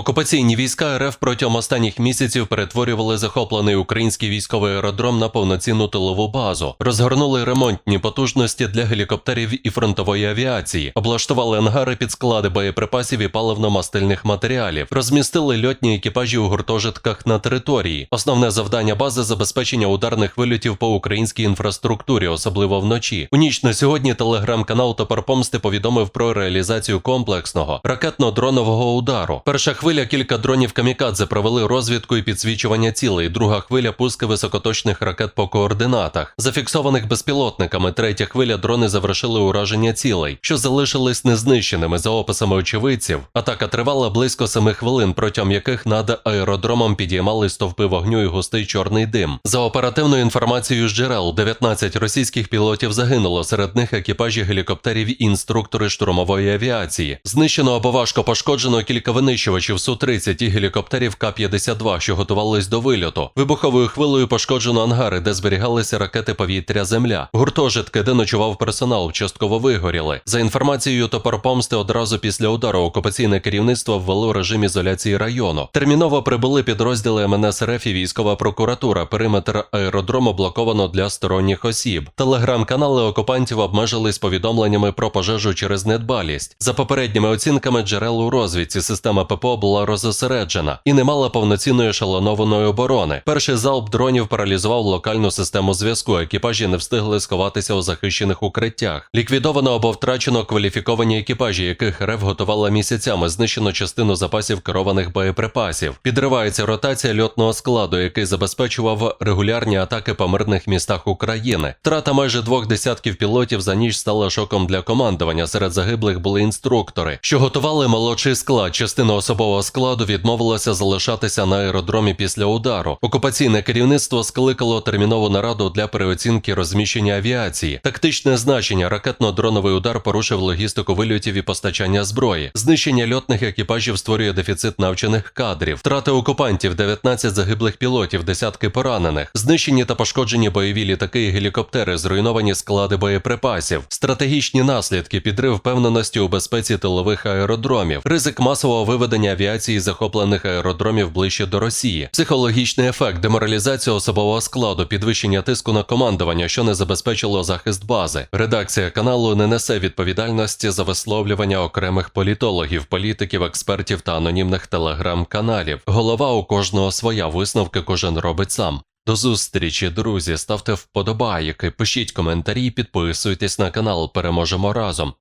Окупаційні війська РФ протягом останніх місяців перетворювали захоплений український військовий аеродром на повноцінну тилову базу, розгорнули ремонтні потужності для гелікоптерів і фронтової авіації, облаштували ангари під склади боєприпасів і паливно-мастильних матеріалів, розмістили льотні екіпажі у гуртожитках на території. Основне завдання бази забезпечення ударних вильотів по українській інфраструктурі, особливо вночі. У ніч на сьогодні телеграм-канал Топор Помсти повідомив про реалізацію комплексного ракетно-дронового удару. Перша хвиля кілька дронів камікадзе провели розвідку і підсвічування цілей. Друга хвиля пуски високоточних ракет по координатах, зафіксованих безпілотниками. Третя хвиля дрони завершили ураження цілей, що залишились незнищеними за описами очевидців. Атака тривала близько семи хвилин, протягом яких над аеродромом підіймали стовпи вогню і густий чорний дим. За оперативною інформацією з джерел, 19 російських пілотів загинуло. Серед них екіпажі гелікоптерів і інструктори штурмової авіації. Знищено або важко пошкоджено кілька винищувачів Су-30 і гелікоптерів К-52, що готувались до вильоту. Вибуховою хвилею пошкоджено ангари, де зберігалися ракети повітря-земля. Гуртожитки, де ночував персонал, частково вигоріли. За інформацією топор помсти, одразу після удару окупаційне керівництво ввело режим ізоляції району. Терміново прибули підрозділи МНС РФ і військова прокуратура. Периметр аеродрому блоковано для сторонніх осіб. Телеграм-канали окупантів обмежились повідомленнями про пожежу через недбалість. За попередніми оцінками джерел у розвідці, система ППО була розосереджена і не мала повноцінної шалонованої оборони. Перший залп дронів паралізував локальну систему зв'язку. Екіпажі не встигли сховатися у захищених укриттях. Ліквідовано або втрачено кваліфіковані екіпажі, яких РФ готувала місяцями. Знищено частину запасів керованих боєприпасів. Підривається ротація льотного складу, який забезпечував регулярні атаки по мирних містах України. Втрата майже двох десятків пілотів за ніч стала шоком для командування. Серед загиблих були інструктори, що готували молодший склад. Частина особового складу відмовилася залишатися на аеродромі після удару. Окупаційне керівництво скликало термінову нараду для переоцінки розміщення авіації. Тактичне значення ракетно-дроновий удар порушив логістику вильотів і постачання зброї. Знищення льотних екіпажів створює дефіцит навчених кадрів. Втрати окупантів 19 загиблих пілотів, десятки поранених, знищені та пошкоджені бойові літаки і гелікоптери, зруйновані склади боєприпасів, стратегічні наслідки, підрив впевненості у безпеці тилових аеродромів, ризик масового виведення авіації захоплених аеродромів ближче до Росії, психологічний ефект, деморалізація особового складу, підвищення тиску на командування, що не забезпечило захист бази. Редакція каналу не несе відповідальності за висловлювання окремих політологів, політиків, експертів та анонімних телеграм-каналів. Голова у кожного своя висновки кожен робить сам. До зустрічі, друзі. Ставте вподобайки, пишіть коментарі, підписуйтесь на канал. Переможемо разом.